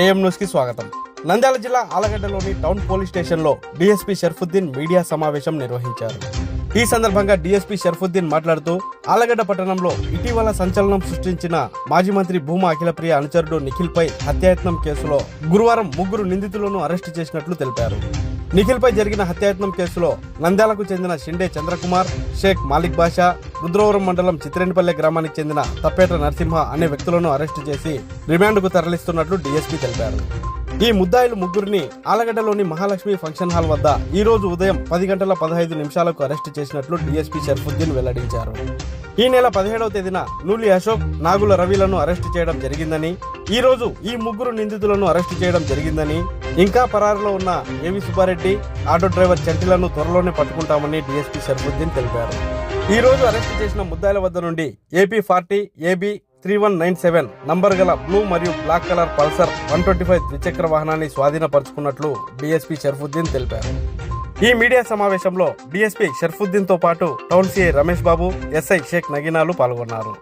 AM న్యూస్కి స్వాగతం. నంద్యాల జిల్లా ఆలగడ్డలోని టౌన్ పోలీస్ స్టేషన్లో డీఎస్పీ షర్ఫుద్దీన్ మీడియా సమావేశం నిర్వహించారు. ఈ సందర్భంగా డీఎస్పీ షర్ఫుద్దీన్ మాట్లాడుతూ ఆలగడ్డ పట్టణంలో ఇటీవల సంచలనం సృష్టించిన మాజీ మంత్రి భూమా అఖిలప్రియ అనుచరుడు నిఖిల్ పై హత్యాయత్నం కేసులో గురువారం ముగ్గురు నిందితులను అరెస్టు చేసినట్లు తెలిపారు. నిఖిల్పై జరిగిన హత్యాయత్నం కేసులో నంద్యాలకు చెందిన షిండే చంద్రకుమార్ షేక్ మాలిక్ బాషా రుద్రవరం మండలం చిత్రేనిపల్లె గ్రామానికి చెందిన తప్పేట నరసింహ అనే వ్యక్తులను అరెస్టు చేసి రిమాండ్కు తరలిస్తున్నట్లు డీఎస్పీ తెలిపారు. ఈ ముద్దాయిలు ముగ్గురిని ఆలగడ్డలోని మహాలక్ష్మి ఫంక్షన్ హాల్ వద్ద ఈ రోజు ఉదయం పది గంటల పదహైదు నిమిషాలకు అరెస్టు చేసినట్లు డీఎస్పీ షర్ఫుద్దీన్ వెల్లడించారు. ఈ నెల పదిహేడవ తేదీన నూలి అశోక్ నాగుల రవిలను అరెస్టు చేయడం జరిగిందని ఈ రోజు ఈ ముగ్గురు నిందితులను అరెస్టు చేయడం జరిగిందని ఇంకా పరారులో ఉన్న ఏవి సుబ్బారెడ్డి ఆటో డ్రైవర్ చంటిలను త్వరలోనే పట్టుకుంటామని డీఎస్పీ షర్ఫుద్దీన్ తెలిపారు. ఈ రోజు అరెస్టు చేసిన ముద్దాయిల వద్ద నుండి AP forty AB three one nine seven number గల బ్లూ మరియు black colour Pulsar one twenty five ద్విచక్ర వాహనాన్ని స్వాధీనపరుచుకున్నట్లు డీఎస్పీ షర్ఫుద్దీన్ తెలిపారు. ఈ మీడియా సమావేశంలో డీఎస్పీ షర్ఫుద్దీన్తో పాటు town CI Ramesh Babu SI Shaik నగీనాలు పాల్గొన్నారు.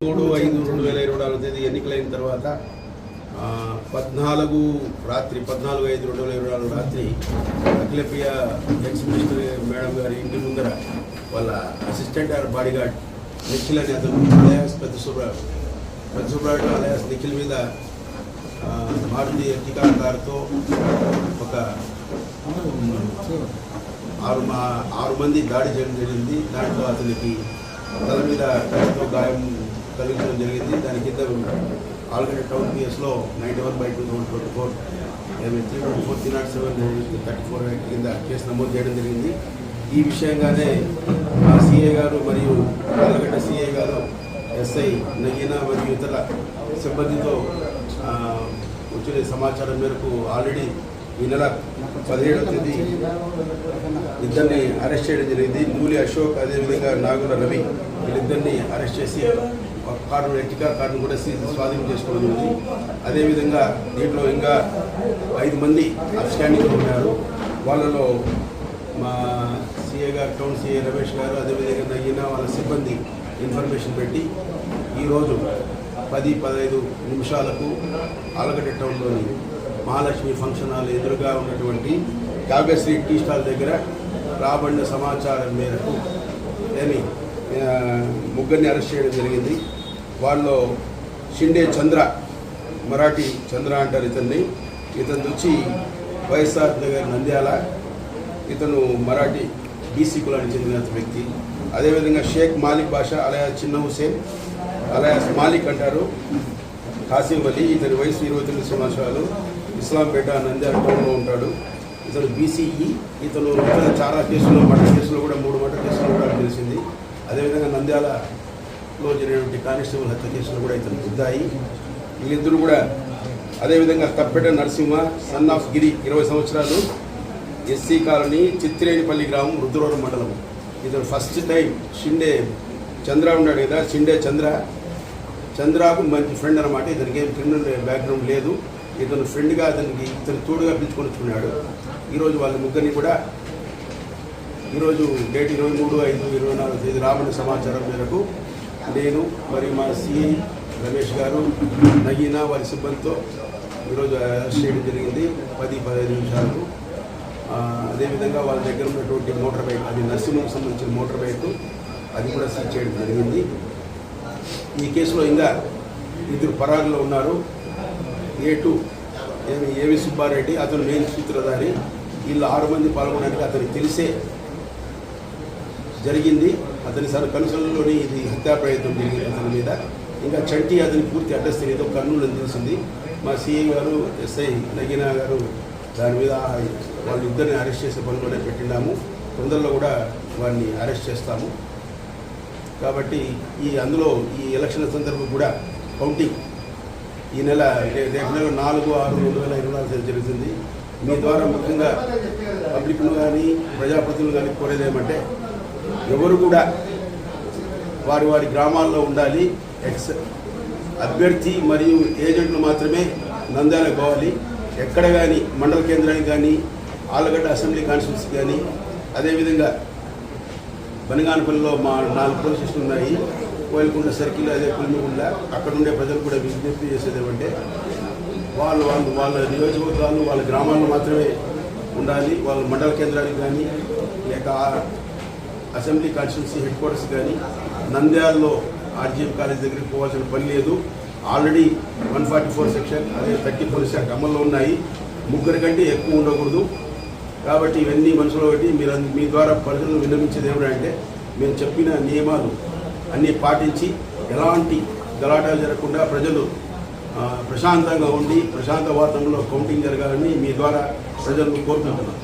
మూడు ఐదు రెండు వేల ఇరవై నాలుగు తేదీ ఎన్నికలైన తర్వాత పద్నాలుగు రాత్రి పద్నాలుగు ఐదు రెండు వేల ఇరవై నాలుగు రాత్రి అఖిలప్రియ ఎక్స్ మినిస్టర్ మేడం గారి ఇంటి ముందర వాళ్ళ అసిస్టెంట్ ఆర్ బాడీగార్డ్ నిఖిల్ అనే అతను అలయాస్ పెద్ద సుబ్రాడు పెద్ద సుబ్రాడు అలయాస్ నిఖిల్ మీద భారతీయ మారుతి ఎర్టికా కారుతో ఒక ఆరు మా- ఆరు మంది దాడి చేయడం జరిగింది. దాంట్లో అతనికి తల మీద గాయం కలిగించడం జరిగింది. దాని కింద already town పిఎస్లో ninety one by two thousand twenty four three twenty four three not seven thirty four కింద కేసు నమోదు చేయడం జరిగింది. ఈ విషయంగానే మా సిఏ గారు మరియు ఆలగడ్డ సిఏ గారు ఎస్ఐ నగీనా మరియు ఇతర సిబ్బందితో వచ్చిన సమాచారం మేరకు ఆల్రెడీ ఈ నెల పదిహేడవ తేదీ ఇద్దరిని అరెస్ట్ చేయడం జరిగింది. నూలి అశోక్ అదేవిధంగా నాగుల రవి వీళ్ళిద్దరిని అరెస్ట్ చేసి ఒక కార్డు ఎర్టికా కూడా స్వాధీనం చేసుకోవడం జరిగింది. అదేవిధంగా దీంట్లో ఇంకా ఐదు మంది అబ్స్టాండింగ్ ఉన్నారు. వాళ్ళలో మా సిఏ గారు టౌన్ సిఏ రమేష్ గారు అదేవిధంగా నగిన వాళ్ళ సిబ్బంది ఇన్ఫర్మేషన్ పెట్టి ఈరోజు పది పదహైదు నిమిషాలకు ఆలగడ్డ టౌన్లోని మహాలక్ష్మి ఫంక్షన్ హాల్ ఎదురుగా ఉన్నటువంటి కావ్యశ్రీ టీ స్టాల్ దగ్గర రాబడిన సమాచారం మేరకు ఏమి ముగ్గురిని అరెస్ట్ చేయడం జరిగింది. వాళ్ళు షిండే చంద్ర మరాఠీ చంద్ర అంటారు ఇతన్ని. ఇతను వచ్చి వైఎస్ఆర్ నగర్ నంద్యాల ఇతను మరాఠీ బీసీ కులానికి చెందిన వ్యక్తి. అదేవిధంగా షేక్ మాలిక్ భాష అలయా చిన్న హుసేన్ అలాయా మాలిక్ అంటారు. కాసిం అలీ ఇతని వయసు ఇరవై తొమ్మిది సంవత్సరాలు. ఇస్లాంపేట నంద్యాల టౌన్లో ఉంటాడు. ఇతను బీసీఈ ఇతను చాలా కేసులు మర్డర్ కేసులో కూడా మూడు మర్డర్ కేసులు కూడా తెలిసింది. అదేవిధంగా నంద్యాల లో జరిగినటువంటి కానిస్టేబుల్ హత్య కేసులో కూడా ఇతను బుద్దాయి వీళ్ళిద్దరూ కూడా అదేవిధంగా తప్పెట నరసింహ సన్ ఆఫ్ గిరి ఇరవై సంవత్సరాలు ఎస్సీ కాలనీ చిత్రేనిపల్లి గ్రామం రుద్రవరం మండలం. ఇతను ఫస్ట్ టైం షిండే చంద్ర ఉన్నాడు కదా షిండే చంద్ర. చంద్రకు మంచి ఫ్రెండ్ అనమాట ఇతనికి ఏం క్రిమినల్ బ్యాక్గ్రౌండ్ లేదు. ఇతను ఫ్రెండ్గా అతనికి ఇతను తోడుగా పిలుచుకొని వచ్చుకున్నాడు ఈరోజు వాళ్ళ ముగ్గురిని కూడా ఈరోజు డేట్ ఇరవై మూడు ఐదు ఇరవై నాలుగు తేదీ రాబడిన సమాచారం మేరకు నేను మరియు మా సిఐ రమేష్ గారు నగీనా వారి సిబ్బందితో ఈరోజు అరెస్ట్ చేయడం జరిగింది పది పదిహేను నిమిషాలకు. అదేవిధంగా వాళ్ళ దగ్గర ఉన్నటువంటి మోటార్ బైక్ అది నర్సింహకు సంబంధించిన మోటార్ బైక్ అది కూడా సీజ్ చేయడం జరిగింది. ఈ కేసులో ఇంకా ఇద్దరు పరారులో ఉన్నారు. ఏ టూ ఏవి సుబ్బారెడ్డి అతను మెయిన్ సూత్రధారి. వీళ్ళు ఆరు మంది పాల్గొనడానికి అతనికి తెలిసే జరిగింది. అతని సార్ కనుసలలోని ఇది హత్యా ప్రయత్నం జరిగింది అతని మీద. ఇంకా చంటి అతని పూర్తి అడ్రస్ తెలియదు కర్నూలు అని తెలిసింది. మా సీఏ గారు ఎస్ఐ నగీనా గారు దాని మీద వాళ్ళు ఇద్దరిని అరెస్ట్ చేసే పనిలోనే పెట్టినాము. తొందరలో కూడా వారిని అరెస్ట్ చేస్తాము. కాబట్టి ఈ అందులో ఈ ఎలక్షన్ సందర్భం కూడా కౌంటింగ్ ఈ నెల రేపు నెల నాలుగు ఆరు రెండు వేల ఇరవై నాలుగు తేదీ జరుగుతుంది మీ ద్వారా ముఖ్యంగా పబ్లిక్ను కానీ ప్రజాప్రతినిధులు కానీ కోరేది ఏమంటే ఎవరు కూడా వారి వారి గ్రామాల్లో ఉండాలి. ఎక్స్ అభ్యర్థి మరియు ఏజెంట్లు మాత్రమే నంద్యాలకు పోవాలి ఎక్కడ కానీ మండల కేంద్రానికి కానీ ఆలగడ్డ అసెంబ్లీ కాన్స్టిట్యూన్సీ కానీ అదేవిధంగా బనగానపల్లిలో మా నాలుగు పోలీస్ స్టేషన్లు ఉన్నాయి. కోయలకుండ సర్కిల్ అదే పులిమిగుండ అక్కడ ఉండే ప్రజలు కూడా విజ్ఞప్తి చేసేది ఏమంటే వాళ్ళు వాళ్ళు వాళ్ళ నియోజకవర్గాలు వాళ్ళ గ్రామాల్లో మాత్రమే ఉండాలి. వాళ్ళ మండల కేంద్రానికి కానీ లేక ఆ- అసెంబ్లీ కాన్స్టిట్యూన్సీ హెడ్ క్వార్టర్స్ కానీ నంద్యాలలో ఆర్జీఎం కాలేజ్ దగ్గరికి పోవాల్సిన పని లేదు. Already one forty four section అదే థర్టీ ఫోర్ సెక్షన్ అమల్లో ఉన్నాయి. ముగ్గురి కంటే ఎక్కువ ఉండకూడదు. కాబట్టి ఇవన్నీ మనసులో పెట్టి మీరు మీ ద్వారా ప్రజలను విన్నవించేది ఏమిటంటే మేము చెప్పిన నియమాలు అన్నీ పాటించి ఎలాంటి గలాటాలు జరగకుండా ప్రజలు ప్రశాంతంగా ఉండి ప్రశాంత వాతావరణంలో కౌంటింగ్ జరగాలని మీ ద్వారా ప్రజలను కోరుకుంటున్నాం